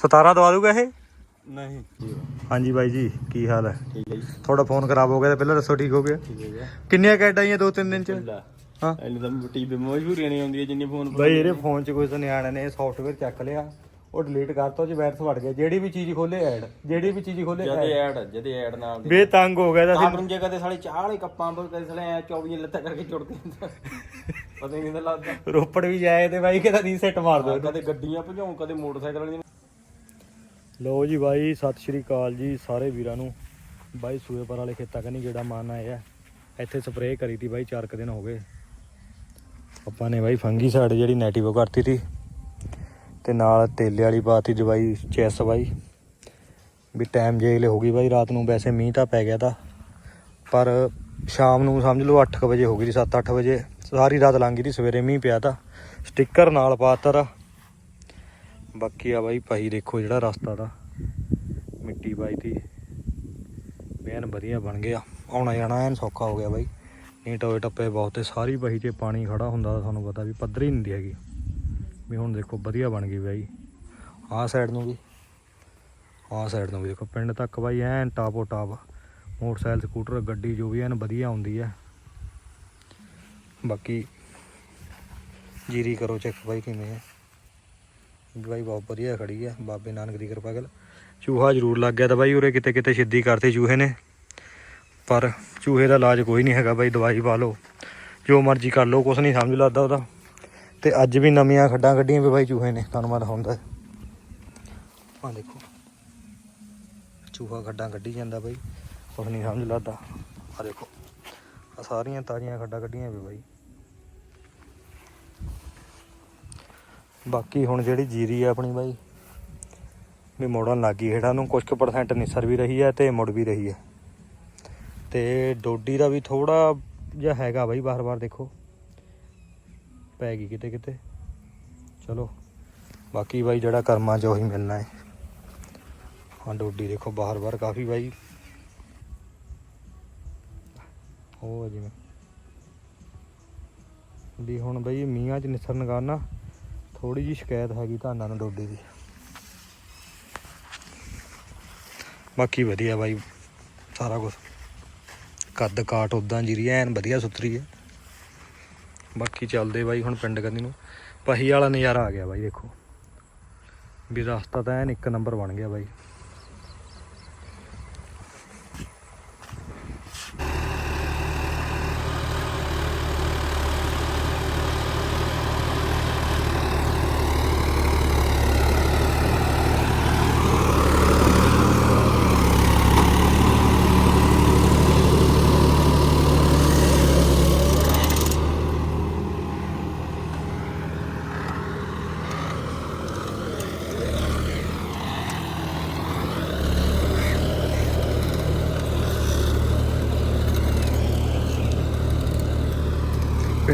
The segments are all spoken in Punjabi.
17 ਦਵਾ ਦੂਗਾ ਇਹ? ਨਹੀਂ। ਹਾਂਜੀ ਬਾਈ ਜੀ ਕੀ ਹਾਲ ਹੈ? ਠੀਕ ਹੈ ਜੀ। ਤੁਹਾਡਾ ਫੋਨ ਖਰਾਬ ਹੋ ਗਿਆ ਤਾਂ ਪਹਿਲਾਂ ਦੱਸੋ ਠੀਕ ਹੋ ਗਿਆ? ਠੀਕ ਹੈ ਜੀ ਕਿੰਨੀਆਂ ਕੈਡ ਆਈਆਂ ਦੋ ਤਿੰਨ ਦਿਨ ਚ? ਹਾਂ। ਐਨੇ ਤਾਂ ਟੀਵੀ ਮਜਬੂਰੀਆਂ ਨਹੀਂ ਆਉਂਦੀਆਂ ਜਿੰਨੀ ਫੋਨ ਬਾਈ ਇਹਦੇ ਫੋਨ 'ਚ ਕੋਈ ਨਿਆਣੇ ਨੇ ਸੌਫਟਵੇਅਰ ਚੱਕ ਲਿਆ। ਉਹ ਡਿਲੀਟ ਕਰਤਾ ਉਹ 'ਚ ਵਾਇਰਸ ਵੜ ਗਿਆ। ਜਿਹੜੀ ਵੀ ਚੀਜ਼ ਖੋਲੇ ਐਡ ਜਿਹੜੀ ਵੀ ਚੀਜ਼ ਖੋਲੇ ਜਦੇ ਐਡ ਜਦੇ ਐਡ ਨਾਲ ਦੇ। ਬੇਤੰਗ ਹੋ ਗਿਆ ਤਾਂ ਆਪ ਨੂੰ ਜੇ ਕਦੇ ਸਾਲੇ ਚਾਹ ਵਾਲੇ ਕੱਪਾਂ ਪਰ ਕਦੇ ਸਾਲੇ ਐ 24 ਲੱਤਾਂ ਕਰਕੇ ਪਤਾ ਨਹੀਂ ਕਿੰਦਾ ਲੱਗਦਾ। ਰੋਪੜ ਵੀ ਜਾਏ ਤੇ ਬਾਈ ਕਿਹਦਾ ਰੀਸੈਟ ਮਾਰ ਦੋ ਕਦੇ ਗੱਡੀਆਂ ਭਜਾਉਂ ਕਦੇ ਮੋਟਰਸਾਈਕਲ ਵਾਲੀ ਲੋ ਜੀ ਬਾਈ ਸਤਿ ਸ਼੍ਰੀ ਅਕਾਲ ਜੀ ਸਾਰੇ ਵੀਰਾਂ ਨੂੰ। ਬਾਈ ਸੂਏਪਰ ਵਾਲੇ ਖੇਤਾਂ ਕਨੀ ਗੇੜਾ ਮਾਰਨ ਆਏ ਆ। ਇੱਥੇ ਸਪਰੇਅ ਕਰੀ ਤੀ ਬਾਈ 4 ਕੁ ਦਿਨ ਹੋ ਗਏ। ਆਪਾਂ ਨੇ ਬਾਈ ਫੰਗੀ ਸਾਈਡ ਜਿਹੜੀ ਨੈਟਿਵ ਕਰਤੀ ਤੀ। ਤੇ ਨਾਲ ਤੇਲੇ ਵਾਲੀ ਪਾਤੀ ਦਵਾਈ ਚੈਸ ਬਾਈ। ਵੀ ਟਾਈਮ ਜੇਲੇ ਹੋ ਗਈ ਬਾਈ ਰਾਤ ਨੂੰ ਵੈਸੇ ਮੀਂਹ ਤਾਂ ਪੈ ਗਿਆ ਤਾਂ। ਪਰ ਸ਼ਾਮ ਨੂੰ ਸਮਝ ਲਓ 8 ਵਜੇ ਹੋ ਗਈ ਸੀ 7-8 ਵਜੇ। ਸਾਰੀ ਰਾਤ ਲੰਘ ਗਈ ਤੀ, ਸਵੇਰੇ ਮੀਂਹ ਪਿਆ ਤਾਂ। ਸਟicker ਨਾਲ ਪਾਤਾ ਤਾ। ਬਾਕੀ ਆ ਬਾਈ, ਭਾਈ ਦੇਖੋ ਜਿਹੜਾ ਰਸਤਾ ਦਾ। ਮਿੱਟੀ ਬਾਈ ਦੀ ਬੈਨ ਵਧੀਆ ਬਣ ਗਿਆ। ਆਉਣਾ ਜਾਣਾ ਐਨ ਸੌਖਾ ਹੋ ਗਿਆ ਬਾਈ। ਨਹੀਂ ਟੋਏ ਟੱਪੇ ਬਹੁਤੇ ਸਾਰੀ ਬਹੀ 'ਚ ਪਾਣੀ ਖੜਾ ਹੁੰਦਾ ਤਾਂ ਤੁਹਾਨੂੰ ਪਤਾ ਵੀ ਪੱਧਰੀ ਨਹੀਂ ਹੈਗੀ। ਵੀ ਹੁਣ ਦੇਖੋ ਵਧੀਆ ਬਣ ਗਈ ਬਾਈ। ਆਹ ਸਾਈਡ ਨੂੰ ਵੀ। ਆਹ ਸਾਈਡ ਨੂੰ ਵੀ ਦੇਖੋ। ਪਿੰਡ ਤੱਕ ਬਾਈ ਐਨ ਟਾਪੋ ਟਾਪ ਮੋਟਰਸਾਈਕਲ, ਸਕੂਟਰ, ਗੱਡੀ ਜੋ ਵੀ ਐਨ ਵਧੀਆ ਆਉਂਦੀ ਹੈ। ਬਾਕੀ ਜੀਰੀ ਕਰੋ ਚੈੱਕ ਬਾਈ ਕਿਵੇਂ ਹੈ। ਬਾਈ ਬਹੁਤ ਵਧੀਆ ਖੜੀ ਆ, ਬਾਬੇ ਨਾਨਕ ਦੀ ਕਿਰਪਾ ਨਾਲ। ਚੂਹਾ ਜ਼ਰੂਰ ਲੱਗ ਗਿਆ ਤਾਂ ਬਾਈ ਉਰੇ ਕਿਤੇ ਕਿਤੇ ਸਿੱਧੀ ਕਰਤੇ ਚੂਹੇ ਨੇ। ਪਰ ਚੂਹੇ ਦਾ ਇਲਾਜ ਕੋਈ ਨਹੀਂ ਹੈਗਾ ਬਾਈ, ਦਵਾਈ ਪਾ ਲਓ। ਜੋ ਮਰਜ਼ੀ ਕਰ ਲਓ, ਕੁਛ ਨਹੀਂ ਸਮਝ ਲੱਗਦਾ ਉਹਦਾ। ਤੇ ਅੱਜ ਵੀ ਨਵੀਆਂ ਖੱਡਾਂ ਕੱਢੀਆਂ ਵੀ ਬਾਈ ਚੂਹੇ ਨੇ, ਤੁਹਾਨੂੰ ਮੈਂ ਦਿਖਾਉਂਦਾ। ਆਹ ਦੇਖੋ। ਚੂਹਾ ਖੱਡਾਂ ਕੱਢੀ ਜਾਂਦਾ ਬਾਈ, ਕੁਛ ਨਹੀਂ ਸਮਝ ਲੱਗਦਾ। ਆ ਦੇਖੋ। ਆ ਸਾਰੀਆਂ ਤਾਜ਼ੀਆਂ ਖੱਡਾਂ ਕੱਢੀਆਂ ਵੀ ਬਾਈ। ਬਾਕੀ ਹੁਣ ਜਿਹੜੀ ਜੀਰੀ ਆ ਆਪਣੀ ਬਾਈ, ਵੀ ਮੋੜਨ ਲੱਗੀ ਹੇਠਾਂ ਨੂੰ ਕੁਝ ਕੁ ਪਰਸੈਂਟ ਨਿਸਰ ਵੀ ਰਹੀ ਹੈ ਤੇ ਮੁੜ ਵੀ ਰਹੀ ਹੈ ਤੇ ਡੋਡੀ ਦਾ ਵੀ ਥੋੜਾ ਜਿਹਾ ਹੈਗਾ ਬਾਈ ਬਾਰ-ਬਾਰ ਦੇਖੋ, ਪੈ ਗਈ ਕਿਤੇ ਕਿਤੇ। ਚਲੋ, ਬਾਕੀ ਬਾਈ ਜਿਹੜਾ ਕਰਮਾਂ 'ਚ ਉਹੀ ਮਿਲਣਾ ਹੈ ਹਾਂ, ਡੋਡੀ ਦੇਖੋ ਬਾਰ-ਬਾਰ ਕਾਫੀ ਬਾਈ। ਉਹ ਆ ਜਿਵੇਂ। ਵੀ ਹੁਣ ਬਈ ਮੀਆਂ 'ਚ ਨਿਸਰਨ ਕਰਨਾ। ਥੋੜੀ ਜੀ ਸ਼ਿਕਾਇਤ ਹੈਗੀ ਧਾਨਾਂ ਨੂੰ ਡੋਡੇ ਦੀ। ਬਾਕੀ ਵਧੀਆ ਬਾਈ, ਸਾਰਾ ਕੁਝ ਕੱਦ ਕਾਟ ਉਦਾਂ ਜੀਰੀ, ਐਨ ਵਧੀਆ ਸੁਥਰੀ ਹੈ। ਬਾਕੀ ਚੱਲਦੇ ਬਾਈ ਹੁਣ ਪਿੰਡ ਕੰਨੀ ਨੂੰ। ਪਹੀ ਵਾਲਾ ਨਜ਼ਾਰਾ ਆ ਗਿਆ ਬਾਈ, ਦੇਖੋ। ਵੀ ਰਸਤਾ ਤਾਂ ਐਨ ਇੱਕ ਨੰਬਰ ਬਣ ਗਿਆ ਬਾਈ।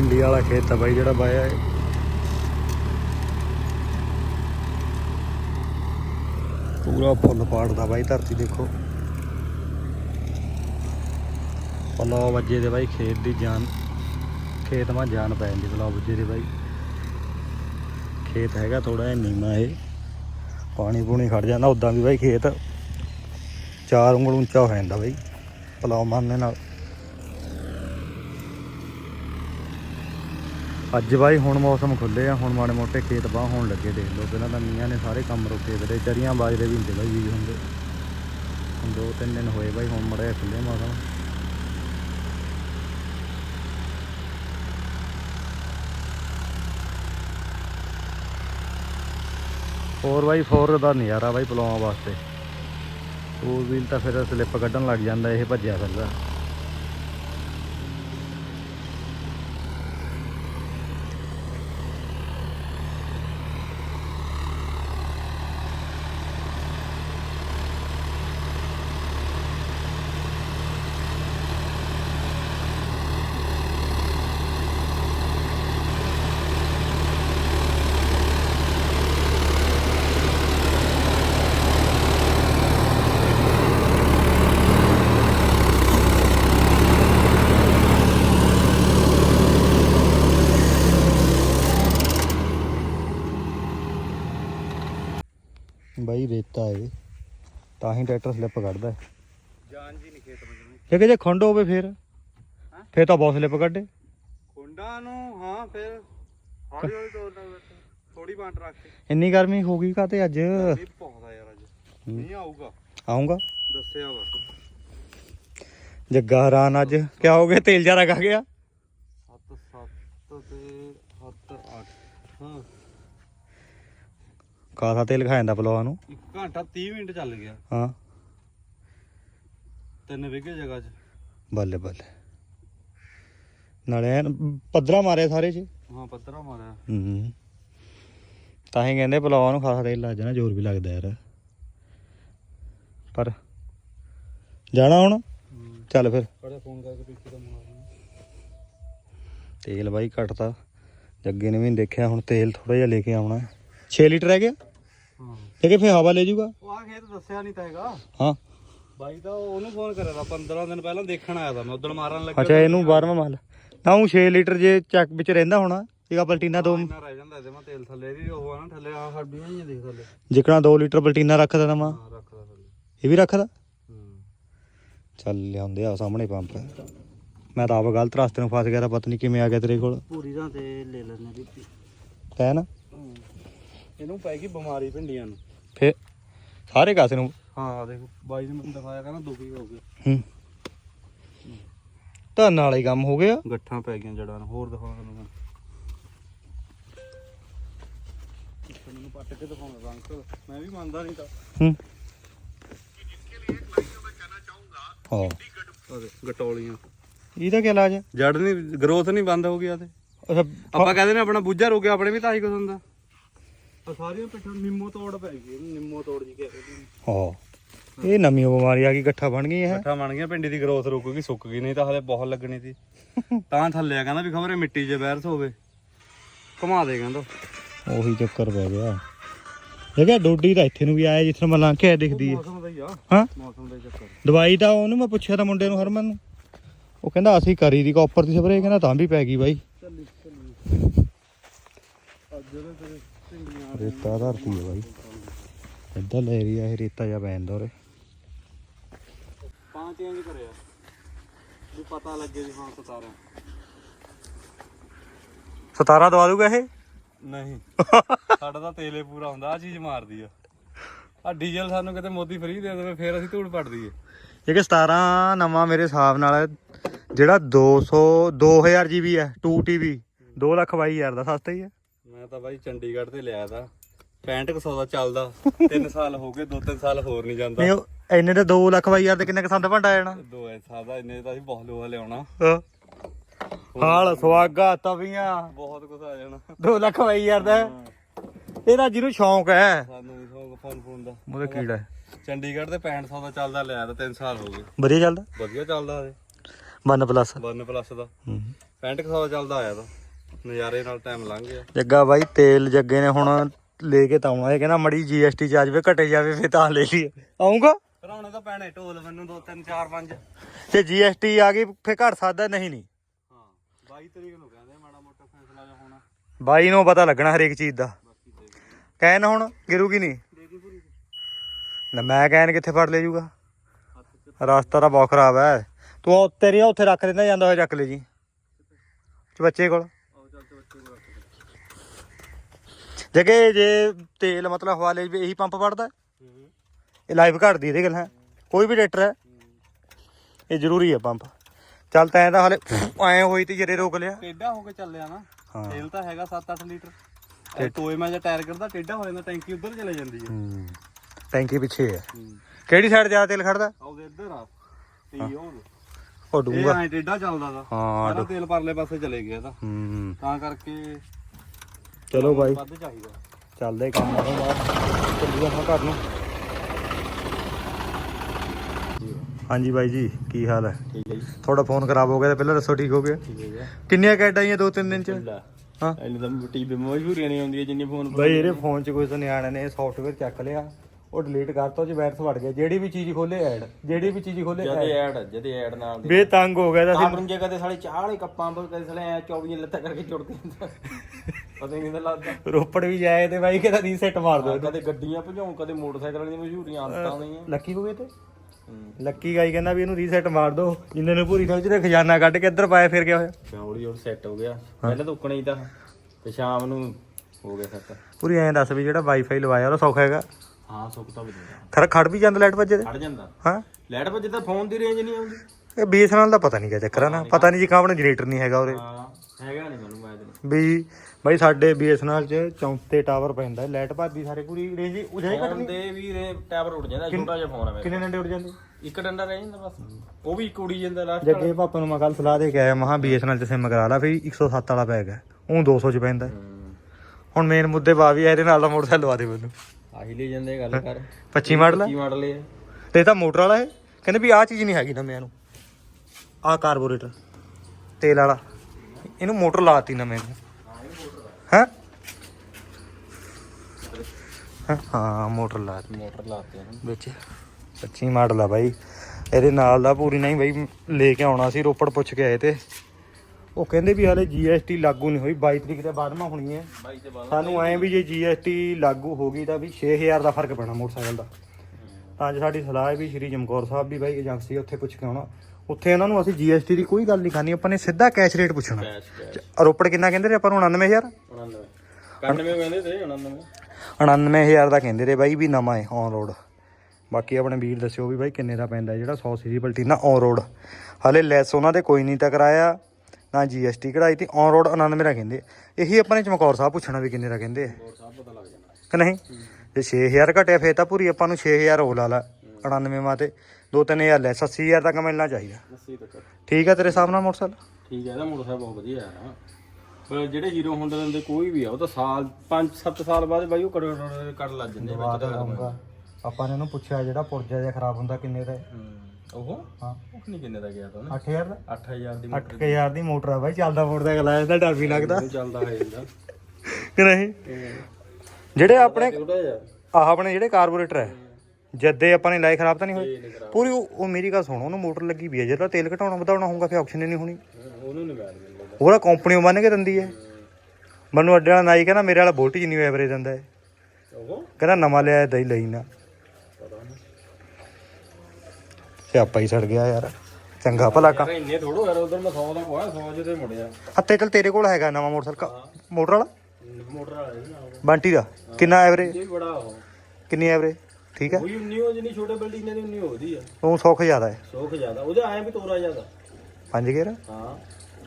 ਭਿੰਡੀ ਵਾਲਾ ਖੇਤ ਆ ਬਾਈ, ਜਿਹੜਾ ਬਾਇਆ ਹੈ ਪੂਰਾ ਫੁੱਲ ਪਾੜਦਾ ਬਾਈ, ਧਰਤੀ ਦੇਖੋ। ਪਲੋ ਵੱਜੇ ਦੇ ਬਾਈ, ਖੇਤ ਦੀ ਜਾਨ, ਖੇਤ ਮਾ ਜਾਨ ਪੈ ਜਾਂਦੀ ਪਲੋ ਵੱਜੇ ਦੇ ਬਾਈ। ਖੇਤ ਹੈਗਾ ਥੋੜਾ ਜਿਹਾ ਨੀਵਾਂ ਇਹ। ਪਾਣੀ ਪੂਣੀ ਖੜ ਜਾਂਦਾ ਉਦਾਂ ਵੀ ਬਾਈ ਖੇਤ। ਚਾਰ ਉਂਗਲ ਉੱਚਾ ਹੋ ਜਾਂਦਾ ਬਾਈ ਪਲਾਉ ਮਾਰਨੇ ਨਾਲ। ਅੱਜ ਬਾਈ ਹੁਣ ਮੌਸਮ ਖੁੱਲੇ ਆ, ਹੁਣ ਮਾੜੇ ਮੋਟੇ ਖੇਤ ਬਾਹ ਹੋਣ ਲੱਗੇ ਦੇਖ ਲਓ। ਪਹਿਲਾਂ ਤਾਂ ਮੀਆਂ ਨੇ ਸਾਰੇ ਕੰਮ ਰੋਕੇ ਤੇ ਚਰੀਆਂ ਬਾਜਰੇ ਵੀ ਹੁੰਦੇ ਬਾਈ ਬੀਜ ਹੁੰਦੇ। ਹੁਣ ਦੋ ਤਿੰਨ ਦਿਨ ਹੋਏ ਬਾਈ, ਹੁਣ ਮੜਿਆ ਖੁੱਲੇ ਮੌਸਮ। ਫੋਰ ਬਾਈ, ਫੋਰ ਦਾ ਨਜ਼ਾਰਾ ਬਾਈ ਪਲਾਉਣ ਵਾਸਤੇ। ਟੂ ਵੀਲ ਤਾਂ ਫਿਰ ਸਲਿੱਪ ਕੱਢਣ ਲੱਗ ਜਾਂਦਾ, ਇਹ ਭੱਜਿਆ ਫਿਰਦਾ। ਬਾਈ ਰੇਤਾ ਇਹ। ਤਾਂ ਹੀ ਟਰੈਕਟਰ ਸਲਿੱਪ ਕੱਢਦਾ ਹੈ। ਜਾਨ ਜੀ ਨਹੀਂ ਖੇਤ ਵਿੱਚ ਜੇ ਕਿਤੇ ਖੁੰਡ ਹੋਵੇ ਫੇਰ ਫੇਰ ਤਾਂ ਬਹੁਤ ਸਲਿੱਪ ਕੱਢੇ। ਕੁੰਡਾ ਨੂੰ ਹਾਂ ਫਿਰ ਹੌਲੀ ਹੌਲੀ ਤੋੜਨਾ ਥੋੜੀ ਬਾਂਟ ਰੱਖ ਕੇ। ਇੰਨੀ ਗਰਮੀ ਹੋ ਗਈ ਅੱਜ? ਆ ਯਾਰ ਅੱਜ। ਨਹੀਂ ਆਊਗਾ। ਆਉਂਗਾ ਦੱਸਿਆ ਵਾ। ਜੱਗਾ ਹੈਰਾਨ ਅੱਜ ਕਿਆ ਹੋ ਗਿਆ? ਤੇਲ ਜਾ ਰਗਾ ਗਿਆ? 7 7 ਤੇ 7 8 ਹਾਂ ਕਾਸਾ ਤੇਲ ਖਾ ਜਾਂਦਾ ਪਲੋਆ ਨੂੰ। 1 ਘੰਟਾ 30 ਮਿੰਟ ਚੱਲ ਗਿਆ। ਹਾਂ। ਤਿੰਨ ਵਿਗੇ ਜਗ੍ਹਾ 'ਚ। ਬੱਲੇ ਬੱਲੇ। ਨਾਲੇ ਐਨ ਪੱਧਰਾ ਮਾਰਿਆ ਸਾਰੇ ਚ। ਹਾਂ ਪੱਤਰਾ ਮਾਰਿਆ। ਹੂੰ। ਤਾਂ ਹੀ ਕਹਿੰਦੇ ਪਲੋਆ ਨੂੰ ਖਾਸਾ ਤੇਲ ਲੱਗ ਜਾਣਾ ਜ਼ੋਰ ਵੀ ਲੱਗਦਾ ਯਾਰ। ਪਰ ਜਾਣਾ ਹੁਣ? ਚੱਲ ਫਿਰ। ਬੜਾ ਫੋਨ ਕਰਕੇ ਪਿੱਛੇ ਦਾ ਮਾਰਨਾ ਤੇਲ ਬਾਈ ਘਟਤਾ ਜੱਗੇ ਨੇ ਵੀ ਦੇਖਿਆ ਹੁਣ ਤੇਲ ਥੋੜਾ ਜਿਹਾ ਲੈ ਕੇ ਆਉਣਾ। 6 ਲੀਟਰ ਰਹਿ ਗਿਆ? ਹਾਂ। ਤੇ ਕਿ ਫੇ ਹਵਾ ਲੈ ਜਾਊਗਾ ਉਹ ਆ ਖੇਤ ਦੱਸਿਆ ਨਹੀਂ ਤਾਂ ਹੈਗਾ। ਹਾਂ। ਬਾਈ ਤਾਂ ਉਹਨੂੰ ਫੋਨ ਕਰਿਆ ਤਾ 15 ਦਿਨ ਪਹਿਲਾਂ ਦੇਖਣ ਆਇਆ ਤਾਂ ਮੈਂ ਉਦੋਂ ਮਾਰਨ ਲੱਗਿਆ ਅੱਛਾ ਇਹਨੂੰ 12ਵਾਂ ਮਹਲ ਨਾ ਉਹ 6 ਲੀਟਰ ਜੇ ਚੱਕ ਵਿੱਚ ਰਹਿੰਦਾ ਹੋਣਾ ਇਹਦਾ ਪਲਟੀਨਾ ਦੋ ਇੰਨਾ ਰਹਿ ਜਾਂਦਾ ਇਹਦੇ ਮੈਂ ਤੇਲ ਥੱਲੇ ਦੀ ਉਹ ਆ ਨਾ ਥੱਲੇ ਆ ਹੱਡੀਆਂ ਹੀ ਦੇਖ ਥੱਲੇ। ਜਿਕਣਾ 2 ਲੀਟਰ ਪਲਟੀਨਾ ਰੱਖਦਾ ਹਾਂ ਰੱਖਦਾ ਥੱਲੇ। ਇਹ ਵੀ ਰੱਖਦਾ? ਚੱਲ ਲਿਆਉਂਦੇ ਆ ਸਾਹਮਣੇ ਪੰਪ। ਮੈਂ ਤਾਂ ਆਪ ਗਲਤ ਰਸਤੇ ਨੂੰ ਫਸ ਗਿਆ ਤਾਂ ਪਤਾ ਨਹੀਂ ਕਿਵੇਂ ਆ ਗਿਆ ਤੇਰੇ ਕੋਲ। ਪੂਰੀ ਦਾ ਤੇ ਲੈ ਲੈਣੇ ਹੈ ਨਾ। ਇਹਨੂੰ ਪੈ ਗਈ ਬਿਮਾਰੀ ਭਿੰਡੀਆਂ ਨੂੰ। ਫੇ ਸਾਰੇ ਕਾਸੇ ਨੂੰ? ਹਾਂ ਦੇਖ ਬਾਈ ਨੇ ਮੈਨੂੰ ਦਿਖਾਇਆ ਕਹਿੰਦਾ ਦੁਖੀ ਹੋ ਗਏ। ਹੂੰ। ਧੰਨ ਵਾਲਾ ਹੀ ਕੰਮ ਹੋ ਗਿਆ। ਗੱਠਾਂ ਪੈ ਗਈਆਂ ਜੜਾਂ ਨੂੰ ਹੋਰ ਦਿਖਾਉਣਾ ਤੈਨੂੰ ਮੈਂ। ਮੈਨੂੰ ਪੱਟ ਕੇ ਦਿਖਾਉਣਾ ਅੰਕਲ ਮੈਂ ਵੀ ਮੰਨਦਾ ਨਹੀਂ ਤਾਂ। ਹੂੰ। ਹਾਂ। ਗਟੋਲੀਆਂ। ਇਹਦਾ ਕੀ ਇਲਾਜ ਹੈ? ਜੜ ਨਹੀਂ ਗਰੋਥ ਨਹੀਂ ਬੰਦ ਹੋ ਗਿਆ ਤੇ। ਅੱਛਾ ਆਪਾਂ ਕਹਿੰਦੇ ਨੇ ਆਪਣਾ ਬੁੱਝਾ ਰੁਕਿਆ ਆਪਣੇ ਵੀ ਤਾਂ ਹੀ ਕੁਝ ਹੁੰਦਾ। ਆ ਸਾਰੀਆਂ ਪਿੱਛੋਂ ਨਿੰਮੋ ਤੋੜ ਪੈ ਗਈ ਇਹਨੂੰ ਨਿੰਮੋ ਤੋੜ ਜੀ ਕਹਿੰਦੇ ਹਾਂ। ਇਹ ਨਵੀਂ ਬਿਮਾਰੀ ਆ ਗਈ ਇਕੱਠਾ ਬਣ ਗਈ ਹੈ ਇਕੱਠਾ ਬਣ ਗਿਆ ਪਿੰਡੀ ਦੀ ਗਰੋਥ ਰੁਕ ਗਈ ਸੁੱਕ ਗਈ ਨਹੀਂ ਤਾਂ ਹਲੇ ਬਹੁਤ ਲੱਗਣੀ ਸੀ। ਤਾਂ ਥੱਲੇ ਆ ਕਹਿੰਦਾ ਵੀ ਖਬਰੇ ਮਿੱਟੀ 'ਚ ਬੈਰਸ ਹੋਵੇ ਘੁਮਾ ਦੇ ਕਹਿੰਦਾ। ਉਹੀ ਚੱਕਰ ਪੈ ਗਿਆ। ਕਿ ਡੋਡੀ ਤਾਂ ਇੱਥੇ ਨੂੰ ਵੀ ਆਇਆ ਜਿੱਥੇ ਮੈਂ ਲੰਘ ਕੇ ਦਿਖਦੀ ਹੈ ਮੌਸਮ ਦਾ ਹੀ ਆ। ਹਾਂ? ਮੌਸਮ ਦਾ ਹੀ ਚੱਕਰ। ਦਵਾਈ ਤਾਂ ਉਹਨੂੰ ਮੈਂ ਪੁੱਛਿਆ ਤਾਂ ਮੁੰਡੇ ਨੂੰ ਹਰਮਨ ਨੂੰ। ਉਹ ਕਹਿੰਦਾ ਅਸੀਂ ਕਰੀ ਦੀ ਕਾਪਰ ਦੀ ਸਪਰੇ ਕਹਿੰਦਾ ਤਾਂ ਵੀ ਪੈ ਗਈ ਬਾਈ। ਚੱਲੀ ਚੱਲੀ। ਅੱਜ ਜਿਹੜੇ ਤੇਰੇ ਰੇਤਾ ਧਰਤੀ ਹੈ ਬਾਈ। ਇੱਧਰ ਲੈ ਏਰੀਆ ਇਹ ਰੇਤਾ ਜਾ ਪੈਂਦਾ ਉਰੇ। ਪਾਂ ਚੇਂਜ ਕਰਿਆ। ਵੀ ਪਤਾ ਲੱਗੇ ਵੀ ਹਾਂ ਸਤਾਰਾ। 17 ਦਵਾ ਦੂਗਾ ਇਹ? ਨਹੀਂ। ਸਾਡਾ ਤਾਂ ਤੇਲੇ ਪੂਰਾ ਹੁੰਦਾ ਆ ਚੀਜ਼ ਮਾਰਦੀ ਆ। ਆ ਡੀਜ਼ਲ ਸਾਨੂੰ ਕਿਤੇ ਮੋਦੀ ਫ੍ਰੀ ਦੇ ਦੇਵੇ ਫੇਰ ਅਸੀਂ ਧੂੜ ਪੜ ਦਈਏ ਇਹ ਕਿ 17 ਨਵਾਂ ਮੇਰੇ ਹਿਸਾਬ ਨਾਲ ਜਿਹੜਾ 200 2000 GB ਹੈ 2 TB 2 ਲੱਖ ਬਾਈ ਹਜ਼ਾਰ ਦਾ ਸਸਤਾ ਹੀ ਹੈ ਮੈਂ ਤਾਂ ਬਾਈ ਚੰਡੀਗੜ੍ਹ ਤੇ ਲਿਆ ਤਾ। 6500 ਦਾ ਚੱਲਦਾ। 3 ਸਾਲ ਹੋ ਗਏ 2-3 ਸਾਲ ਹੋਰ ਨਹੀਂ ਜਾਂਦਾ। ਨਹੀਂ ਉਹ ਇੰਨੇ ਦੇ 2 ਲੱਖ ਬਾਈ ਹਜ਼ਾਰ ਦੇ ਕਿੰਨੇ ਕਸੰਦ ਭੰਡਾ ਜਾਣਾ? ਦੋ ਐ ਸਾਦਾ ਇੰਨੇ ਤਾਂ ਅਸੀਂ ਬਹੁਤ ਲੋਹਾ ਲਿਆਉਣਾ। ਹਾਲ ਸਵਾਗਾ ਤਵੀਆਂ ਬਹੁਤ ਕੁਝ ਆ ਜਾਣਾ। 2 ਲੱਖ ਬਾਈ ਹਜ਼ਾਰ ਦਾ। ਇਹਦਾ ਜਿਹਨੂੰ ਸ਼ੌਂਕ ਹੈ ਸਾਨੂੰ ਵੀ ਸ਼ੌਂਕ ਫੋਨ ਫੋਨ ਦਾ। ਉਹਦਾ ਕੀੜਾ ਚੰਡੀਗੜ੍ਹ ਤੇ 6500 ਦਾ ਚੱਲਦਾ ਲਿਆ ਤਾਂ 3 ਸਾਲ ਹੋ ਗਏ। ਵਧੀਆ ਚੱਲਦਾ? ਵਧੀਆ ਚੱਲਦਾ ਇਹ 1 ਪਲੱਸ। 1 ਪਲੱਸ ਦਾ। 6500 ਦਾ ਚੱਲਦਾ ਆਇਆ ਤਾਂ। ਨਜ਼ਾਰੇ ਨਾਲ ਟਾਈਮ ਲੰਘ ਗਿਆ। ਜੱਗਾ ਬਾਈ ਤੇਲ ਜੱਗੇ ਨੇ ਹੁਣ ਲੈ ਕੇ ਤਾਂ ਆਉਣਾ। ਇਹ ਕਹਿੰਦਾ ਮੜੀ ਜੀਐਸਟੀ ਚ ਆ ਜਾਵੇ ਘਟੇ ਜਾਵੇ ਫੇ ਤਾਂ ਲੈ ਲਈਏ। ਆਉਂਗਾ ਕਰਾਉਣੇ ਤਾਂ ਪੈਣੇ ਢੋਲ ਮੈਨੂੰ 2 3 4 5 ਤੇ ਜੀਐਸਟੀ ਆ ਗਈ ਫੇ ਘਟ ਸਕਦਾ ਨਹੀਂ ਨਹੀਂ। ਹਾਂ 22 ਤਰੀਕ ਨੂੰ ਕਹਿੰਦੇ ਮਾੜਾ ਮੋਟਾ ਫੈਸਲਾ ਜਾ ਹੋਣਾ। ਬਾਈ ਨੂੰ ਪਤਾ ਲੱਗਣਾ ਹਰੇਕ ਚੀਜ਼ ਦਾ। ਕਹਿਣ ਹੁਣ ਗਿਰੂਗੀ ਨਹੀਂ? ਨਾ ਮੈਂ ਕਹਿਣ ਕਿੱਥੇ ਫੜ ਲੈ ਜੂਗਾ? ਰਸਤਾ ਤਾਂ ਬਹੁਤ ਖਰਾਬ ਹੈ। ਤੂੰ ਤੇਰੀ ਉੱਥੇ ਰੱਖ ਦਿੰਦਾ ਜਾਂਦਾ ਹੋਇਆ ਚੱਕ ਲੈ ਜੀ। ਬੱਚੇ ਕੋਲ ਆਓ ਚੱਲ ਤੇ ਬੱਚੇ ਨੂੰ ਰੱਖ ਜਗੇ ਜੇ ਤੇਲ ਮਤਲਬ ਹਵਾ ਲੈ ਇਹੀ ਪੰਪ ਵੜਦਾ ਇਹ ਲਾਈਫ ਘਟਦੀ ਇਹਦੇ ਗੱਲ। ਹੈ ਕੋਈ ਵੀ ਟਰੈਕਟਰ ਹੈ। ਇਹ ਜ਼ਰੂਰੀ ਹੈ ਪੰਪ। ਚੱਲ ਤਾਂ ਤਾਂ ਹਲੇ ਐਂ ਹੋਈ ਤੇ ਜਰੇ ਰੋਕ ਲਿਆ। ਟੇਡਾ ਹੋ ਕੇ ਚੱਲਿਆ ਨਾ। ਤੇਲ ਤਾਂ ਹੈਗਾ 7-8 ਲੀਟਰ। ਤੇ ਟੋਏ ਮੈਂ ਜੇ ਟਾਇਰ ਕਰਦਾ ਟੇਡਾ ਹੋ ਜਾਂਦਾ ਟੈਂਕੀ ਉੱਧਰ ਚਲੇ ਜਾਂਦੀ ਹੈ। ਟੈਂਕੀ ਪਿੱਛੇ ਹੈ। ਕਿਹੜੀ ਸਾਈਡ ਜ਼ਿਆਦਾ ਤੇਲ ਖੜਦਾ? ਆਉਦੇ ਇੱਧਰ ਆ। ਤੀ ਉਹ ਉਹ ਇਹ ਡੂੰਗਾ ਐਂ ਟੇਡਾ ਚੱਲਦਾ ਦਾ ਹਾਂ ਤੇਲ ਪਰਲੇ ਪਾਸੇ ਚਲੇ ਗਿਆ ਤਾਂ ਹੂੰ। ਤਾਂ ਕਰਕੇ ਚਲੋ ਬਾਈ। ਵੱਧ ਚਾਹੀਦਾ। ਚੱਲਦੇ ਕੰਮ ਤੋਂ ਬਾਅਦ। ਚੱਲੀਏ ਆਪਾਂ ਘਰ ਨੂੰ। ਹਾਂਜੀ ਬਾਈ ਜੀ ਕੀ ਹਾਲ ਹੈ? ਠੀਕ ਹੈ ਜੀ। ਤੁਹਾਡਾ ਫੋਨ ਖਰਾਬ ਹੋ ਗਿਆ ਤਾਂ ਪਹਿਲਾਂ ਦੱਸੋ ਠੀਕ ਹੋ ਗਿਆ? ਠੀਕ ਹੈ ਕਿੰਨੀਆਂ ਕੈਡ ਆਈਆਂ ਦੋ ਤਿੰਨ ਦਿਨ ਚ? ਹਾਂ। ਐਨੇ ਤਾਂ ਟੀਵੀ ਮਸ਼ਹੂਰੀਆਂ ਨਹੀਂ ਆਉਂਦੀਆਂ ਜਿੰਨੀ ਫੋਨ ਬਾਈ ਇਹਦੇ ਫੋਨ 'ਚ ਕੋਈ ਨਿਆਣੇ ਨੇ ਸੌਫਟਵੇਅਰ ਚੱਕ ਲਿਆ। ਉਹ ਡਿਲੀਟ ਕਰਤਾ ਉਹ 'ਚ ਵਾਇਰਸ ਵੜ ਗਿਆ। ਜਿਹੜੀ ਵੀ ਚੀਜ਼ ਖੋਲੇ ਐਡ ਜਿਹੜੀ ਵੀ ਚੀਜ਼ ਖੋਲੇ ਜਦੇ ਐਡ ਐਡ ਜਦੇ ਐਡ ਨਾਲ ਦੀ ਬੇਤੰਗ ਹੋ ਗਿਆ ਤਾਂ ਅਸੀਂ ਆਪਣੀ ਜਗ੍ਹਾ ਤੇ ਸਾਲੇ ਚਾਹ ਵਾਲੇ ਕੱਪਾਂ ਪਰ ਕਦੇ ਸਾਲੇ ਐ 24 ਲੱਤਾਂ ਕਰਕੇ ਜੁੜਦੇ ਪਤਾ ਹੀ ਨਹੀਂ ਲੱਗਦਾ। ਰੋਪੜ ਵੀ ਜਾਏ ਤੇ ਬਾਈ ਕਹਿੰਦਾ ਰੀਸੈਟ ਮਾਰ ਦੋ। ਕਦੇ ਗੱਡੀਆਂ ਭਜਾਉਂ ਕਦੇ ਮੋਟਰਸਾਈਕਲਾਂ ਦੀਆਂ ਮਸ਼ਹੂਰੀਆਂ ਆਦਤਾਂ ਨਹੀਂ ਲੱਕੀ ਹੋ ਗਏ ਤੇ ਲੱਕੀ ਗਾਈ ਕਹਿੰਦਾ ਵੀ ਇਹਨੂੰ ਰੀਸੈਟ ਮਾਰ ਦੋ। ਜਿੰਨੇ ਨੂੰ ਪੂਰੀ ਸਮਝ ਤੇ ਖਜ਼ਾਨਾ ਕੱਢ ਕੇ ਇੱਧਰ ਪਾਇਆ ਫਿਰ ਗਿਆ ਹੋਇਆ। ਹੌਲੀ ਹੌਲੀ ਸੈੱਟ ਹੋ ਗਿਆ। ਪਹਿਲਾਂ ਤਾਂ ਉੱਕਣਾ ਹੀ ਤਾਂ। ਤੇ ਸ਼ਾਮ ਨੂੰ ਹੋ ਗਿਆ ਸੈੱਟ ਪੂਰੀ ਐਂ ਦੱਸ ਵੀ ਜਿਹੜਾ ਵਾਈਫਾਈ ਲਵਾਇਆ ਉਹ ਸੌਖਾ ਹੈਗਾ। ਹਾਂ ਸੁੱਕ ਤਾਂ ਵਧੀਆ ਖਰ ਖੜ ਵੀ ਜਾਂਦਾ ਲਾਈਟ ਵੱਜੇ ਤੇ? ਖੜ ਜਾਂਦਾ। ਹਾਂ। ਲਾਈਟ ਵੱਜੇ ਤਾਂ ਫੋਨ ਦੀ ਰੇਂਜ ਨਹੀਂ ਆਉਂਦੀ। ਇਹ BSNL ਦਾ ਪਤਾ ਨਹੀਂ ਕਿਆ ਚੱਕਰ ਆ ਨਾ। ਪਤਾ ਨਹੀਂ। ਜੀ ਕਾਹਨ ਜਨਰੇਟਰ ਨਹੀਂ ਹੈਗਾ ਉਰੇ। ਹਾਂ ਹੈਗਾ ਨਹੀਂ ਮੈਨੂੰ ਮੈਂ ਤੇ ਵੀ ਬਾਈ ਸਾਡੇ BSNL ਚ ਚੌਂਤੇ ਟਾਵਰ ਪੈਂਦਾ ਲਾਈਟ ਭੱਜਦੀ ਸਾਰੇ ਪੂਰੀ ਰੇਂਜ ਉਜਾਈ ਫੋਨ ਕੱਟਣੀ ਦੇ ਵੀ ਰੇ ਟਾਵਰ ਉੱਡ ਜਾਂਦਾ ਛੋਟਾ ਜਿਹਾ ਫੋਨ ਹੈ ਮੇਰਾ ਕਿੰਨੇ ਡੰਡੇ ਉੱਡ ਜਾਂਦੇ? ਇੱਕ ਡੰਡਾ ਰਹਿ ਜਾਂਦਾ ਬਸ। ਉਹ ਵੀ ਇੱਕ ਉੜੀ ਜਾਂਦਾ ਲਾਸਟ ਜੱਗੇ ਪਾਪਾ ਨੂੰ ਮੈਂ ਕੱਲ ਸਲਾਹ ਦੇ ਕੇ ਆਇਆ ਮਹਾ BSNL ਚ ਸਿਮ ਕਰਾ ਲਾ ਫਿਰ 107 ਵਾਲਾ ਪੈ ਗਿਆ ਉਹ 200 ਚ ਪੈਂਦਾ। ਹੁਣ ਮੇਨ ਮੁੱਦੇ ਪਾ ਵੀ ਆ ਇਹਦੇ ਨਾਲ ਦਾ ਮੋਟਰਸਾਈਕਲ ਲਵਾ ਦੇ ਮੈਨੂੰ। ਆਹੀ ਲੈ ਜਾਂਦੇ ਗੱਲ ਕਰ। 25 ਮਾਡਲ ਕੀ ਮਾਡਲ ਹੈ ਤੇ ਇਹ ਤਾਂ ਮੋਟਰ ਵਾਲਾ ਹੈ ਕਹਿੰਦੇ ਵੀ ਆਹ ਚੀਜ਼ ਨਹੀਂ ਹੈਗੀ ਨਵਿਆਂ ਨੂੰ ਆਹ ਕਾਰਬੋਰੇਟਰ ਤੇਲ ਵਾਲਾ। ਇਹਨੂੰ ਮੋਟਰ ਲਾਤੀ ਨਵੇਂ ਨੂੰ ਹੈ? ਹਾਂ? ਮੋਟਰ ਲਾਤੀ। ਮੋਟਰ ਲਾਤੇ ਵਿੱਚ। 25 ਮਾਡਲ ਆ ਬਾਈ। ਇਹਦੇ ਨਾਲ ਦਾ ਪੂਰੀ ਨਹੀਂ ਬਾਈ ਲੈ ਕੇ ਆਉਣਾ ਸੀ ਰੋਪੜ ਪੁੱਛ ਕੇ ਆਏ ਤੇ। ਉਹ ਕਹਿੰਦੇ ਵੀ ਹਾਲੇ GST ਲਾਗੂ ਨਹੀਂ ਹੋਈ 22 ਤਰੀਕ ਦੇ ਬਾਅਦ ਮਾ ਹੋਣੀ ਹੈ। ਬਾਈ ਤੇ ਬਾਅਦ। ਸਾਨੂੰ ਐਂ ਵੀ ਜੇ GST ਲਾਗੂ ਹੋ ਗਈ ਤਾਂ ਵੀ 6000 ਦਾ ਫ਼ਰਕ ਪੈਣਾ ਮੋਟਰਸਾਈਕਲ ਦਾ। ਤਾਂ ਅੱਜ ਸਾਡੀ ਸਲਾਹ ਹੈ ਵੀ ਸ਼੍ਰੀ ਚਮਕੌਰ ਸਾਹਿਬ ਦੀ ਬਾਈ ਏਜੰਸੀ ਉੱਥੇ ਪੁੱਛ ਕੇ ਆਉਣਾ। ਉੱਥੇ ਇਹਨਾਂ ਨੂੰ ਅਸੀਂ GST ਦੀ ਕੋਈ ਗੱਲ ਨਹੀਂ ਕਰਨੀ ਆਪਾਂ ਨੇ ਸਿੱਧਾ ਕੈਸ਼ ਰੇਟ ਪੁੱਛਣਾ। ਕੈਸ਼ ਕੈਸ਼ ਰੋਪੜ ਕਿੰਨਾ ਕਹਿੰਦੇ ਨੇ ਆਪਾਂ ਨੂੰ? 99000 99 91 ਕਹਿੰਦੇ ਤੇ 99 99000 ਦਾ ਕਹਿੰਦੇ ਨੇ ਬਾਈ ਵੀ ਨਵਾਂ ਹੈ ਔਨ ਰੋਡ ਬਾਕੀ ਆਪਣੇ ਵੀਰ ਦੱਸਿਓ ਵੀ ਬਾਈ ਕਿੰਨੇ ਦਾ ਪੈਂਦਾ ਜਿਹੜਾ 100 ਸੀਸੀ ਪਲਟੀਨਾ ਔਨ ਰੋਡ ਹਲੇ ਲੈਸ ਉਹਨਾਂ ਦੇ ਕੋਈ ਨਹੀਂ ਤਾਂ ਕਰਾਇਆ। ਨਾ GST ਕਢਾਈ ਤੇ ਔਨ ਰੋਡ 99 ਦਾ ਕਹਿੰਦੇ ਇਹੀ ਆਪਾਂ ਨੇ ਚਮਕੌਰ ਸਾਹਿਬ ਪੁੱਛਣਾ ਵੀ ਕਿੰਨੇ ਦਾ ਕਹਿੰਦੇ ਆ। ਹੋਰ ਸਭ ਪਤਾ ਲੱਗ ਜਾਣਾ ਕਿ ਨਹੀਂ? ਜੇ 6000 ਘਟਿਆ ਫੇਰ ਤਾਂ ਪੂਰੀ ਆਪਾਂ ਨੂੰ 6000 ਹੋ ਲਾ ਲਾ 99 ਮਾ ਤੇ। 2-3000 ਲੈਸ 80000 ਤੱਕ ਮਿਲਣਾ ਚਾਹੀਦਾ। 80 ਤੱਕ। ਠੀਕ ਆ ਤੇਰੇ ਹਿਸਾਬ ਨਾਲ ਮੋਟਰਸਾਈਕਲ? ਠੀਕ ਹੈ ਇਹਦਾ ਮੋਟਰਸਾਈਕਲ ਬਹੁਤ ਵਧੀਆ ਹੈ ਨਾ ਪਰ ਜਿਹੜੇ ਹੀਰੋ ਹੁੰਦੇ ਰਹਿੰਦੇ ਕੋਈ ਵੀ ਆ ਉਹ ਤਾਂ ਸਾਲ 5-7 ਸਾਲ ਬਾਅਦ ਬਾਈ ਉਹ ਕੜ ਕੱਢ ਲੱਗ ਜਾਂਦੇ ਵਿੱਚ ਤਾਂ ਆਪਾਂ ਨੇ ਉਹਨੂੰ ਪੁੱਛਿਆ ਜਿਹੜਾ ਪੁਰਜਾ ਜਿਹਾ ਖਰਾਬ ਹੁੰਦਾ ਕਿੰਨੇ ਦਾ ਹੈ? ਹੂੰ। ਉਹ? ਹਾਂ ਉਹ ਨਹੀਂ ਕਿੰਨੇ ਦਾ ਗਿਆ ਤਾਂ ਉਹਨੇ? 8000 ਦਾ। 8000 ਦੀ 8000 ਦੀ ਮੋਟਰ ਆ ਬਾਈ ਚੱਲਦਾ ਮੋਟਰਸਾਈਕਲ ਆ ਇਹਦਾ ਡਰ ਵੀ ਲੱਗਦਾ। ਚੱਲਦਾ ਹੈ ਜਾਂਦਾ ਕਿ ਨਹੀਂ? ਜਿਹੜੇ ਆਪਣੇ ਛੋਟਾ ਜਿਹਾ। ਆਹ ਆਪਣੇ ਜਿਹੜੇ ਕਾਰਬੋਰੇਟਰ ਹੈ ਜਦੇ ਆਪਾਂ ਨੇ ਲਾਈ ਖਰਾਬ ਤਾਂ ਨਹੀਂ ਹੋਈ ਪੂਰੀ ਉਹ ਮੇਰੀ ਗੱਲ ਸੁਣੋ ਉਹਨੂੰ ਮੋਟਰ ਲੱਗੀ ਵੀ ਹੈ। ਜੇ ਤਾਂ ਤੇਲ ਘਟਾਉਣਾ ਵਧਾਉਣਾ ਹੋਊਗਾ ਫਿਰ ਆਪਸ਼ਨ ਹੀ ਨਹੀਂ ਹੋਣੀ। ਉਹਨੂੰ ਨਹੀਂ ਉਹਦਾ ਕੰਪਨੀ ਬੰਨ ਕੇ ਦਿੰਦੀ ਹੈ। ਮੈਨੂੰ ਅੱਡੇ ਵਾਲਾ ਨਾਈ ਕਹਿੰਦਾ ਮੇਰੇ ਵਾਲਾ ਵੋਲਟੇਜ ਨਹੀਂ ਐਵਰੇਜ ਦਿੰਦਾ ਹੈ। ਉਹ? ਕਹਿੰਦਾ ਨਵਾਂ ਲਿਆ ਦਈ ਲਈ ਨਾ ਪਤਾ ਨਹੀਂ ਸਿਆਪਾ ਹੀ ਸੜ ਗਿਆ ਯਾਰ। ਚੰਗਾ ਭਲਾ ਕੰਮ ਇੰਨੇ ਥੋੜੋ ਯਾਰ ਉਧਰ ਮੈਂ 100 ਦਾ ਕੋਇਆ 100 ਜਿਹੇ ਤੇ ਮੁੜਿਆ। ਹੱਤੇ ਚਲ ਤੇਰੇ ਕੋਲ ਹੈਗਾ ਨਵਾਂ ਮੋਟਰਸਾਈਕਲ ਮੋਟਰ ਵਾਲਾ? ਮੋਟਰ ਵਾਲਾ ਹੀ ਨਾ ਬੰਟੀ ਦਾ। ਕਿੰਨਾ ਐਵਰੇਜ ਇਹ ਬੜਾ ਉਹ। ਕਿੰਨੀ ਐਵਰੇਜ ਠੀਕ ਹੈ। ਉਹੀ 19 ਉਹ ਜਿੰਨੀ ਛੋਟੇ ਬਿਲਡਿੰਗ ਨੇ 19 ਉਹਦੀ ਆ। ਉਹ 100 ਕੁ ਜ਼ਿਆਦਾ ਹੈ। ਸੋਖ ਜ਼ਿਆਦਾ। ਉਹਦੇ ਆਏ ਵੀ ਤੋਰਾ ਜ਼ਿਆਦਾ। ਪੰਜ ਗੇਰ ਹਾਂ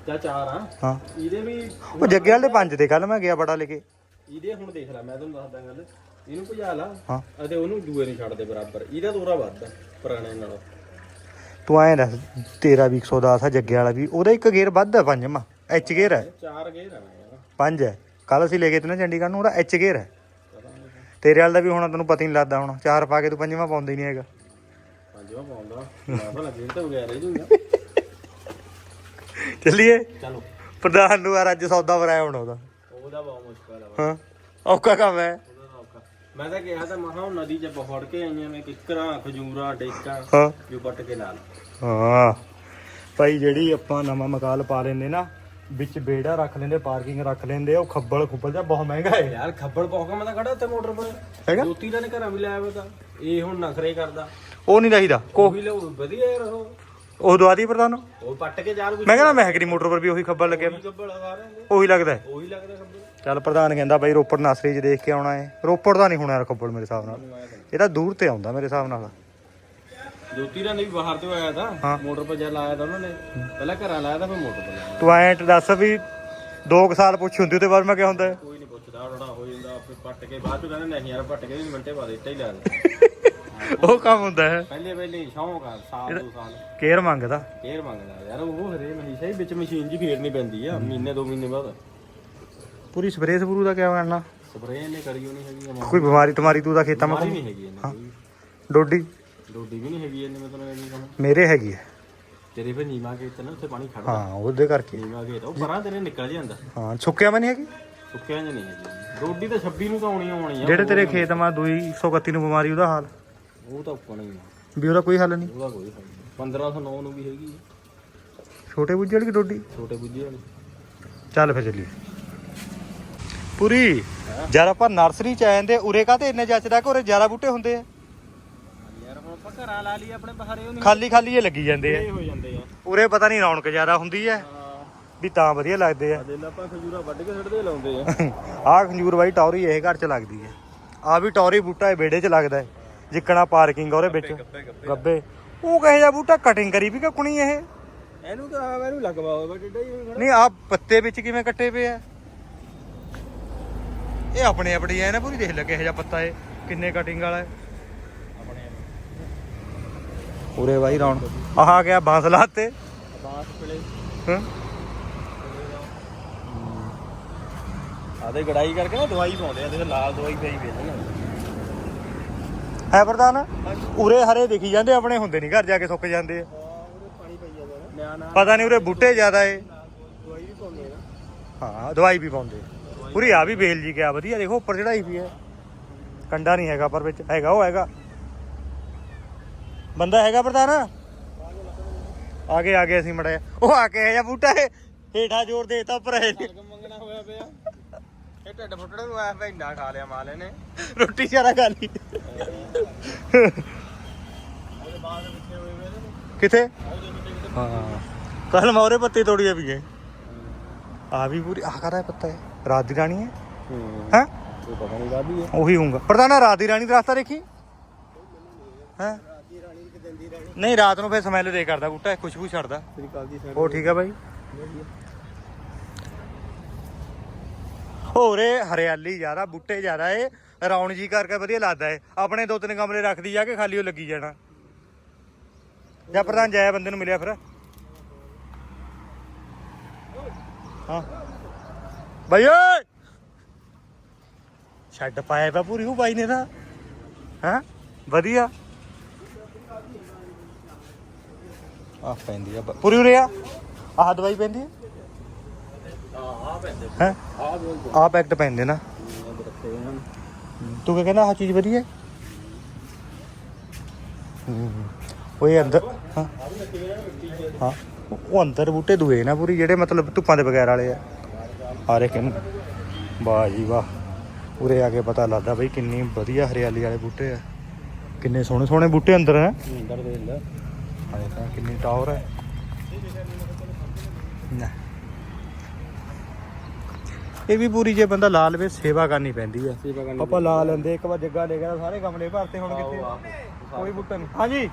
ਜਾਂ ਚਾਰ ਆ। ਹਾਂ। ਇਹਦੇ ਵੀ ਉਹ ਜੱਗੇ ਵਾਲੇ ਦੇ ਪੰਜ ਤੇ ਕੱਲ ਮੈਂ ਗਿਆ ਬੜਾ ਲੈ ਕੇ। ਇਹਦੇ ਹੁਣ ਦੇਖ ਲੈ ਮੈਂ ਤੁਹਾਨੂੰ ਦੱਸਦਾ ਗੱਲ। ਇਹਨੂੰ ਭਜਾ ਲਾ। ਹਾਂ। ਅਤੇ ਉਹਨੂੰ ਦੂਏ ਨਹੀਂ ਛੱਡਦੇ ਬਰਾਬਰ। ਇਹਦਾ ਤੋਰਾ ਵੱਧ ਆ ਪੁਰਾਣੇ ਨਾਲੋਂ। ਤੂੰ ਐਂ ਦੱਸ ਤੇਰਾ ਵੀ 110 ਆ ਜੱਗੇ ਵਾਲਾ ਵੀ ਉਹਦਾ ਇੱਕ ਗੇਅਰ ਵੱਧ ਹੈ ਪੰਜਵਾਂ ਐਚ ਗੇਅਰ ਹੈ ਚਾਰ ਗੇਰ ਆ ਪੰਜ ਹੈ ਕੱਲ ਅਸੀਂ ਲੈ ਗਏ ਤੇ ਨਾ ਚੰਡੀਗੜ੍ਹ ਨੂੰ ਉਹਦਾ ਐਚ ਗੇਅਰ ਹੈ ਤੇਰੇ ਵਾਲ ਦਾ ਵੀ ਹੁਣ ਤੈਨੂੰ ਪਤਾ ਹੀ ਨਹੀਂ ਲੱਗਦਾ ਹੁਣ ਚਾਰ ਪਾ ਕੇ ਤੂੰ ਪੰਜਵਾਂ ਪਾਉਂਦਾ ਹੀ ਨਹੀਂ ਹੈਗਾ। ਪੰਜਵਾ ਪਾਉਂਦਾ। ਮੈਂ ਭਲਾ ਗੇਰ ਤੇ ਵਗੈਰਾ ਹੀ ਦੂੰਗਾ ਚੱਲੀਏ? ਚਲੋ। ਪ੍ਰਧਾਨ ਨੂੰ ਅੱਜ ਸੌਦਾ ਵਰਾਇਆ ਹੁਣ ਉਹਦਾ। ਉਹਦਾ ਬਹੁਤ ਮੁਸ਼ਕਲ ਆ। ਹਾਂ ਔਖਾ ਕੰਮ ਹੈ। ਮੈਂ ਤਾਂ ਕਿਹਾ ਤਾਂ ਮਹਾ ਨਦੀ ਚ ਪਹੁੜ ਕੇ ਆਈਆਂ ਮੈਂ ਕਿੱਕਰਾਂ ਖਜੂਰਾ ਡੇਕਾਂ ਹਾਂ। ਜੋ ਪੱਟ ਕੇ ਨਾਲ। ਹਾਂ। ਭਾਈ ਜਿਹੜੀ ਆਪਾਂ ਨਵਾਂ ਮਕਾਲ ਪਾ ਲੈਂਦੇ ਨਾ ਵਿੱਚ ਬੇੜਾ ਰੱਖ ਲੈਂਦੇ ਪਾਰਕਿੰਗ ਰੱਖ ਲੈਂਦੇ ਉਹ ਖੱਬਲ ਖੁੱਬਲ ਜਾਂ ਬਹੁਤ ਮਹਿੰਗਾ ਹੈ। ਯਾਰ ਖੱਬਲ ਪੌਕ ਮੈਂ ਤਾਂ ਖੜਾ ਉੱਤੇ ਮੋਟਰ ਪਰ। ਹੈਗਾ? ਜੋਤੀ ਦਾ ਨੇ ਘਰਾਂ ਵੀ ਲਾਇਆ ਵਾ ਤਾਂ। ਇਹ ਹੁਣ ਨਖਰੇ ਕਰਦਾ। ਉਹ ਨਹੀਂ ਚਾਹੀਦਾ ਕੋ ਲਓ ਵਧੀਆ ਯਾਰ ਉਹ। ਉਹ ਦਵਾਦੀ ਪ੍ਰਧਾਨ ਨੂੰ। ਉਹ ਪੱਟ ਕੇ ਕੁਝ ਮੈਂ ਕਹਿੰਦਾ ਮਹਿਕਰੀ ਮੋਟਰ ਪਰ ਵੀ ਉਹੀ ਖੱਬਲ ਲੱਗਿਆ। ਆ ਦੇ। ਉਹੀ ਲੱਗਦਾ ਹੈ। ਉਹੀ ਲੱਗਦਾ ਚੱਲ ਪ੍ਰਧਾਨ ਕਹਿੰਦਾ ਬਾਈ ਰੋਪੜ ਨਾਸਰੀ 'ਚ ਦੇਖ ਕੇ ਆਉਣਾ ਹੈ। ਰੋਪੜ ਦਾ ਨਹੀਂ ਹੋਣਾ ਯਾਰ ਖੱਬਲ ਮੇਰੇ ਹਿਸਾਬ ਨਾਲ। ਇਹ ਤਾਂ ਦੂਰ ਤੇ ਆਉਂਦਾ ਮੇਰੇ ਹਿਸਾਬ ਨਾਲ। ਜੋਤੀ ਦਾ ਨੇ ਵੀ ਬਾਹਰ ਤੋਂ ਆਇਆ ਹਾਂ। ਤਾਂ ਮੋਟਰ ਪਰ ਜਾ ਲਾਇਆ ਤਾਂ ਉਹਨਾਂ ਨੇ। ਪਹਿਲਾਂ ਘਰਾਂ ਲਾਇਆ ਤਾਂ ਫਿਰ ਮੋਟਰ ਪਰ ਲਾਇਆ। ਤੂੰ ਐਂ ਦੱਸ ਵੀ 2 ਸਾਲ ਪੁੱਛ ਹੁੰਦੀ ਉਹਦੇ ਬਾਅਦ ਮੈਂ ਕਿਹਾ ਹੁੰਦਾ ਹੈ? ਕੋਈ ਨਹੀਂ ਪੁੱਛਦਾ ਡੜਾ ਹੋ ਜਾਂਦਾ ਫਿਰ ਪੱਟ ਕੇ ਬਾਅਦ ਚ ਕਹਿੰਦੇ ਨਹੀਂ ਯਾਰ ਪੱਟ ਕੇ ਵੀ ਮਿੰਟੇ ਬਾਅਦ ਇੱਟਾ ਹੀ ਲਾ ਦੇ। ਉਹ ਕੰਮ ਹੁੰਦਾ ਹੈ। ਪਹਿਲੇ ਪਹਿਲੇ ਸ਼ੌਂਕ ਆ ਸਾਲ ਦੋ ਸਾਲ। ਕੇਅਰ ਮੰਗਦਾ। ਕੇਅਰ ਮੰਗਦਾ ਯਾਰ ਉਹ ਹਰੇ ਮਹੀਸ਼ਾ ਹੀ ਵਿੱਚ ਮਸ਼ੀਨ ਜੀ ਫੇਰਨੀ ਪੈਂਦੀ ਆ ਮਹੀਨੇ ਦੋ ਮਹੀਨੇ ਬਾਅਦ। ਪੂਰੀ ਸਪਰੇਅ ਸਪਰੂ ਦਾ ਕਿਆ ਕਰਨਾ? ਸਪਰੇਅ ਨੇ ਕਰੀ ਹੋਣੀ ਹੈਗੀ ਆ ਕੋਈ ਬਿਮਾਰੀ ਤੁਮਾਰੀ ਤੂੰ ਦਾ ਖੇਤਾਂ ਮਾ ਮਾਰੀ ਨਹੀਂ ਹੈਗੀ ਇਹਨੇ ਕੋਈ। ਡੋਡੀ? ਡੋਡੀ ਵੀ ਨਹੀਂ ਹੈਗੀ ਇਹਨੇ ਮਤਲਬ ਇਹ ਕੰਮ ਮੇਰੇ ਹੈਗੀ ਹੈ ਤੇਰੇ ਫਿਰ ਨੀਮਾ ਕੇ ਨਾ ਉੱਥੇ ਪਾਣੀ ਖੜਦਾ ਹਾਂ ਉਹਦੇ ਕਰਕੇ। ਨੀਮਾ ਕੇ ਉਹ ਪਰਾਂ ਤੇਰੇ ਨਿਕਲ ਜਾਂਦਾ। ਹਾਂ ਸੁੱਕਿਆ ਮੈਂ ਨਹੀਂ ਹੈਗੀ? ਸੁੱਕਿਆ ਨਹੀਂ ਹੈਗੀ। ਡੋਡੀ ਤਾਂ 26 ਨੂੰ ਤਾਂ ਆਉਣੀ ਆਉਣੀ ਆ ਜਿਹੜੇ ਤੇਰੇ ਖੇਤ ਮਾ ਦੂਈ 131 ਨੂੰ ਬਿਮਾਰੀ ਉਹਦਾ ਹਾਲ। ਉਹ ਤਾਂ ਉੱਪਰ ਹੀ ਆ। ਵੀ ਉਹਦਾ ਕੋਈ ਹੱਲ ਨਹੀਂ। ਉਹਦਾ ਕੋਈ ਫਾਇਦਾ ਨਹੀਂ। 1509 ਨੂੰ ਵੀ ਹੈਗੀ ਆ, ਛੋਟੇ ਬੁੱਝੇ ਵਾਲੀ ਡੋਡੀ? ਛੋਟੇ ਬੁੱਝੇ ਵਾਲੀ। ਚੱਲ ਫਿਰ ਚੱਲੀਏ। ਪੂਰੀ ਜਦ ਆਪਾਂ ਨਰਸਰੀ ਚ ਆ ਜਾਂਦੇ ਉਰੇ ਕਾਤੇ ਇੰਨੇ ਜੱਚਦਾ ਕਿ ਉਰੇ ਜ਼ਿਆਦਾ ਬੂਟੇ ਹੁੰਦੇ ਆ? ਯਾਰ ਹੁਣ ਆਪਾਂ ਘਰਾਂ ਲਾ ਲਈ ਆਪਣੇ ਬਾਹਰੇ ਉਹ ਨਹੀਂ। ਖਾਲੀ ਖਾਲੀ ਇਹ ਲੱਗੀ ਜਾਂਦੇ ਆ। ਹੋ ਜਾਂਦੇ ਆ। ਉਰੇ ਪਤਾ ਨਹੀਂ ਰੌਣਕ ਜ਼ਿਆਦਾ ਹੁੰਦੀ ਹੈ ਹਾਂ। ਵੀ ਤਾਂ ਵਧੀਆ ਲੱਗਦੇ ਆ। ਦਿਲ ਆਪਾਂ ਖਜੂਰਾ ਵੱਢ ਕੇ ਛੱਡਦੇ ਲਾਉਂਦੇ ਆ। ਆਹ ਖੰਜੂਰ ਬਾਈ ਟੌਰੀ ਇਹ ਘਰ ਚ ਲੱਗਦੀ ਹੈ ਆ ਵੀ ਟੌਰੀ ਬੂਟਾ ਇਹ ਵਿਹੜੇ ਚ ਲੱਗਦਾ ਹੈ। ਜਿੱਕਣਾ ਪਾਰਕਿੰਗ ਆ ਉਹਦੇ ਵਿੱਚ। ਗੱਬੇ ਉਹ ਕਹੇ ਜਾ ਬੂਟਾ? ਕਟਿੰਗ ਕਰੀ ਵੀ ਕਿ ਕੁਣੀ ਇਹ? ਇਹਨੂੰ ਤਾਂ ਮੈਨੂੰ ਲੱਗਵਾ ਹੋਇਆ ਟਿੱਡਾ ਹੀ ਹੋਇਆ ਨਹੀਂ ਆ ਪੱਤੇ ਵਿੱਚ ਕਿਵੇਂ ਕੱਟੇ ਪਏ ਆ? ਇਹ ਆਪਣੇ ਆਪਣੇ ਐ ਨਾ ਪੂਰੀ ਦੇਖ ਲੈ ਕਿਹੋ ਜਿਹਾ ਪੱਤਾ ਇਹ ਕਿੰਨੇ ਕਟਿੰਗ ਵਾਲਾ ਹੈ ਉਰੇ ਬਾਈ ਰੌਣ ਆਹ ਆ ਗਿਆ ਬਾਂਸ ਲਾਤੇ ਬਾਸ ਪਿਲੇ। ਹਾਂ। ਆਦੇ ਗੜਾਈ ਕਰਕੇ ਨਾ ਦਵਾਈ ਪਾਉਂਦੇ ਆ ਤੇ ਲਾਲ ਦਵਾਈ ਪਈ ਵੇਚਦੇ ਨਾ। ਹੈ ਪ੍ਰਧਾਨ? ਉਰੇ ਹਰੇ ਦਿਖੀ ਜਾਂਦੇ ਆਪਣੇ ਹੁੰਦੇ ਨਹੀਂ ਘਰ ਜਾ ਕੇ ਸੁੱਕ ਜਾਂਦੇ ਆ। ਉਹਦੇ ਪਾਣੀ ਪਈ ਜਾਂਦਾ ਨਾ ਨਿਆਣਾ ਪਤਾ ਨਹੀਂ ਉਰੇ ਬੂਟੇ ਜ਼ਿਆਦਾ ਏ। ਦਵਾਈ ਵੀ ਪਾਉਂਦੇ ਆ ਨਾ ਹਾਂ ਦਵਾਈ ਵੀ ਪਾਉਂਦੇ। ਪੂਰੀ ਆ ਵੀ ਬੇਲ ਜੀ ਗਿਆ ਵਧੀਆ ਦੇਖੋ ਉੱਪਰ ਚੜਾਈ ਵੀ ਹੈ। ਕੰਡਾ ਨਹੀਂ ਹੈਗਾ ਪਰ ਵਿੱਚ ਹੈਗਾ ਉਹ ਹੈਗਾ। ਬੰਦਾ ਹੈਗਾ ਪ੍ਰਧਾਨ? ਆ ਗਏ ਆ ਗਏ ਅਸੀਂ ਮੜਿਆ। ਉਹ ਆ ਕੇ ਜਾਂ ਬੂਟਾ ਹੇਠਾਂ ਜੋਰ ਦੇਤਾ ਉੱਪਰ ਹਲਕਮ ਮੰਗਣਾ ਹੋਇਆ ਪਿਆ ਇਹ ਢਿੱਡ ਫੁੱਟਣ ਨੂੰ ਆਇਆ ਪਿਆ ਇੰਨਾ ਖਾ ਲਿਆ ਮਾਲੇ ਨੇ। ਰੋਟੀ ਸਾਰਾ ਖਾ ਲਈ। ਕਿੱਥੇ? ਹਾਂ। ਕੱਲ ਮੌਰੇ ਪੱਤੇ ਤੋੜੀਏ ਵੀ ਗਏ ਆ ਵੀ ਪੂਰੀ ਆ ਕਰਾ ਪੱਤਾ ਹੈ ਰਾਤ ਦੀ ਰਾਣੀ ਹੈ? ਹੂੰ। ਹੈ? ਇਹ ਪਤਾ ਨਹੀਂ ਕਾਦੀ ਹੈ। ਉਹੀ ਹੋਊਗਾ। ਪ੍ਰਧਾਨ ਰਾਤ ਦੀ ਰਾਣੀ ਦਾ ਰਸਤਾ ਦੇਖੀ? ਹੈ? ਰਾਜੀ ਰਾਣੀ ਕਿ ਦੰਦੀ ਰਾਣੀ ਨਹੀਂ ਰਾਤ ਨੂੰ ਫੇਰ ਸਮੈਲ ਦੇ ਕਰਦਾ ਬੂਟਾ ਖੁਸ਼ਬੂ ਛੱਡਦਾ। ਤੇਰੀ ਕਾਲ ਦੀ ਸਾਈਡ ਉਹ ਠੀਕ ਹੈ ਬਾਈ? ਹੋਰੇ ਹਰਿਆਲੀ ਜ਼ਿਆਦਾ, ਬੂਟੇ ਜ਼ਿਆਦਾ ਏ। ਰੌਣ ਜੀ ਕਰਕੇ ਵਧੀਆ ਲੱਗਦਾ ਏ। ਆਪਣੇ ਦੋ ਤਿੰਨ ਕਮਰੇ ਰੱਖਦੀ ਜਾ ਕੇ ਖਾਲੀ ਉਹ ਲੱਗੀ ਜਾਣਾ। ਜਾਂ ਪ੍ਰਧਾਨ ਜਾਇਆ ਬੰਦੇ ਨੂੰ ਮਿਲਿਆ ਫਿਰ। ਹਾਂ। ਬਾਈ ਓਏ! ਛੱਡ ਪਾਇਆ ਵਾ ਪੂਰੀ, ਉਹ ਬਾਈ ਨੇ ਤਾਂ। ਹਾਂ? ਵਧੀਆ। ਆ ਪੈਂਦੀ ਆ ਪੂਰੀ ਉਰੇ ਆ। ਆਹ ਦਵਾਈ ਪੈਂਦੀ ਹੈ ਆ ਪੈਂਦੇ ਹੈ? ਆ ਬੋਲ ਆਹ ਪੈਕਟ ਪੈਂਦੇ ਨਾ। ਤੂੰ ਕੀ ਕਹਿੰਦਾ ਆਹ ਚੀਜ਼ ਵਧੀਆ ਹੈ? ਹੂੰ। ਉਹ ਇਹ ਅੰਦਰ ਹਾਂ। ਹਾਂ। ਉਹ- ਉਹ ਅੰਦਰ ਬੂਟੇ ਦੂਏ ਨਾ ਪੂਰੀ ਜਿਹੜੇ ਮਤਲਬ ਧੁੱਪਾਂ ਦੇ ਬਗੈਰ ਵਾਲੇ ਆ। ਆ ਰੇ ਕਿਨੂੰ ਵਾਹ ਜੀ ਵਾਹ। ਉਰੇ ਆ ਕੇ ਪਤਾ ਲੱਗਦਾ ਬਈ ਕਿੰਨੀ ਵਧੀਆ ਹਰਿਆਲੀ ਵਾਲੇ ਬੂਟੇ ਆ। ਕਿੰਨੇ ਸੋਹਣੇ ਸੋਹਣੇ ਬੂਟੇ ਅੰਦਰ ਹੈ। ਅੰਦਰ ਦੇ ਲੈ ਹਾਏ ਤਾਂ ਕਿੰਨੀ ਟਾਵਰ ਹੈ। ਨਾ। ਇਹ ਵੀ ਪੂਰੀ ਜੇ ਬੰਦਾ ਲਾ ਲਵੇ ਸੇਵਾ ਕਰਨੀ ਪੈਂਦੀ ਸੇਵਾ ਕਰਨੀ ਆਪਾਂ ਲਾ ਲੈਂਦੇ ਇੱਕ ਵਾਰ ਜੱਗਾ ਲੈ ਗਿਆ ਸਾਰੇ ਗਮਲੇ ਭਰਤੇ ਹੁਣ ਕਿੱਥੇ ਕੋਈ ਬੂਟਾ ਨਹੀਂ। ਹਾਂਜੀ।